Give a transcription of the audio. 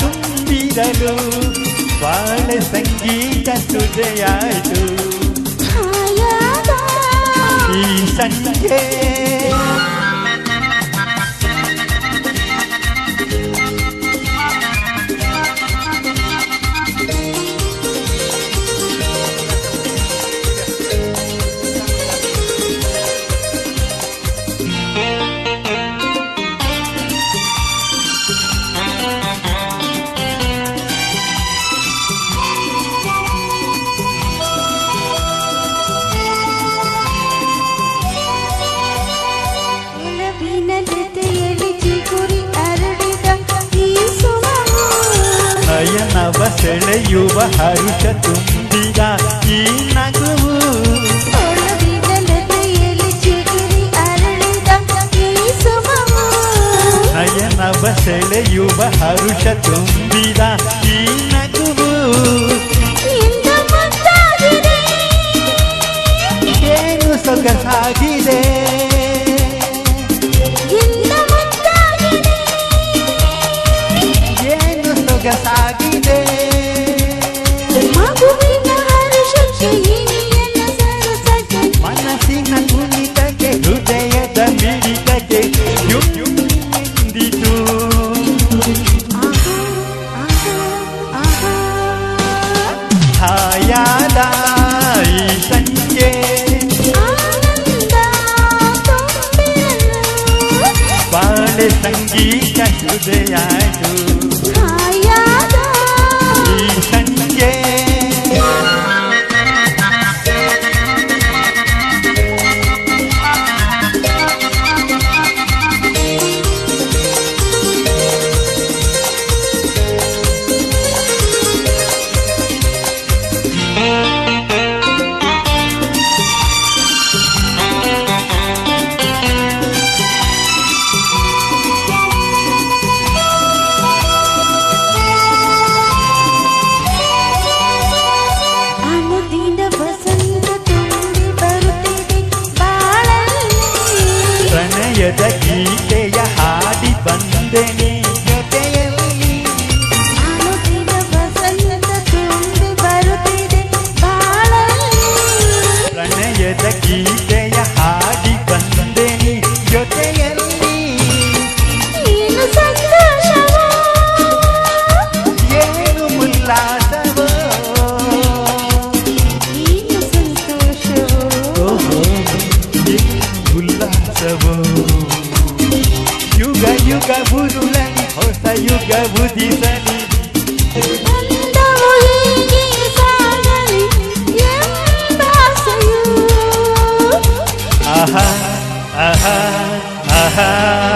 ತುಂಬಿರಲು ಬಾಳೆ ಸಂಗೀತ ಸುದೆಯಾಯಿತು ಆಯಾದ ಈ ಸಂಜೆ ಸೆಳೆಯುವ ಹರುಷ ತುಂಬಿದ ಈ ನಗುವು ಒಲವಿನ ಜೊತೆಯಲ್ಲಿ ಚಿಗುರಿ ಅರಳಿದ ಈ ಸುಮವು ನಯನವ ಸೆಳೆಯುವ ಹರುಷ ತುಂಬಿದ ಈ ನಗುವು ಇಂದ ಮುದ್ದಾಗಿದೆ ಏನು ಸೊಗಸಾಗಿದೆ ಹಾಯಾದ ಈ ಸಂಜೆ ಆನಂದ ತುಂಬಿರಲು ಬಾಳೆ ಸಂಗೀತ ಹೃದಯಾಯಿತು ಪ್ರಣಯದ ಗೀತೆಯ ಹಾಡಿ ಬಂದೆನೆ. ಜೊತೆಯಲ್ಲಿ ಅನುದಿನ ವಸಂತ ತುಂಬಿ ಬರುತ್ತಿದೆ ಬಾಳಲ್ಲಿ ಪ್ರಣಯದ ಗೀತೆಯ ಹಾಡಿ ಬಂದೆನೆ. ಜೊತೆಯಲ್ಲಿ ನೀನು ಸಂತೋಷವೋ? ಏನು ಉಲ್ಲಾಸವೋ? ನೀನು ಸಂತೋಷವೋ? ಓಹೋ, aha.